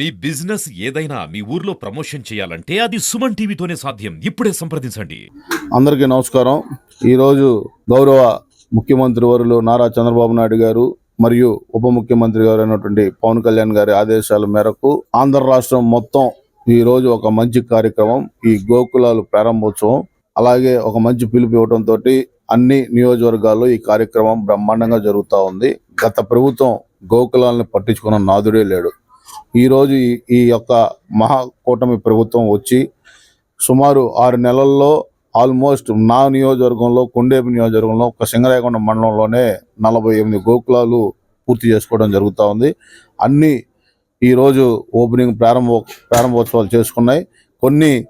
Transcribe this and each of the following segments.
మీ business ఏదైనా మీ ఊర్లో promotion చేయాలంటే అది సుమన్ టీవీతోనే సాధ్యం. ఇప్పుడే సంప్రదించండి. అందరికీ నమస్కారం. ఈరోజు గౌరవ ముఖ్యమంత్రి వరులు నారా చంద్రబాబు నాయుడు గారు మరియు ఉప ముఖ్యమంత్రి గారు అయినటువంటి పవన్ కళ్యాణ్ గారి ఆదేశాల మేరకు ఆంధ్ర రాష్ట్రం మొత్తం ఈ రోజు ఒక మంచి కార్యక్రమం ఈ గోకులాలు ప్రారంభోత్సవం అలాగే ఒక మంచి పిలుపు ఇవ్వడంతో అన్ని నియోజకవర్గాల్లో ఈ కార్యక్రమం బ్రహ్మాండంగా జరుగుతూ ఉంది. గత ప్రభుత్వం గోకులాలను పట్టించుకున్న నాదుడే లేడు. ఈ రోజు ఈ- యొక్క మహాకూటమి ప్రభుత్వం వచ్చి సుమారు ఆరు నెలల్లో ఆల్మోస్ట్ నా నియోజకవర్గంలో కొండేపు నియోజకవర్గంలో ఒక సింగరాయకొండ మండలంలోనే నలభై ఎనిమిది గోకులాలు పూర్తి చేసుకోవడం జరుగుతూ ఉంది. అన్ని ఈరోజు ఓపెనింగ్ ప్రారంభ ప్రారంభోత్సవాలు చేసుకున్నాయి. కొన్ని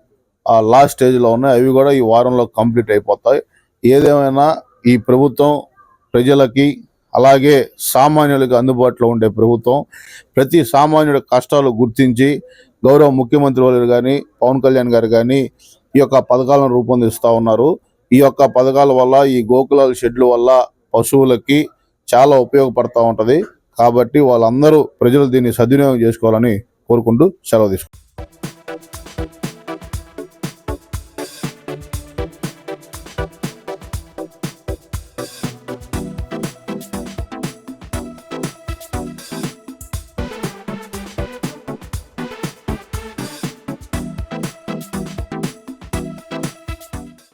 లాస్ట్ స్టేజ్లో ఉన్నాయి. అవి కూడా ఈ వారంలో కంప్లీట్ అయిపోతాయి. ఏదేమైనా ఈ ప్రభుత్వం ప్రజలకి అలాగే సామాన్యులకి అందుబాటులో ఉండే ప్రభుత్వం ప్రతి సామాన్యుడి కష్టాలు గుర్తించి గౌరవ ముఖ్యమంత్రి వారు కానీ పవన్ కళ్యాణ్ గారు కానీ ఈ యొక్క పథకాలను రూపొందిస్తూ ఉన్నారు. ఈ యొక్క పథకాల వల్ల ఈ గోకులాల షెడ్ల వల్ల పశువులకి చాలా ఉపయోగపడతా ఉంటుంది. కాబట్టి వాళ్ళందరూ ప్రజలు దీన్ని సద్వినియోగం చేసుకోవాలని కోరుకుంటూ సెలవు తీసుకుంటారు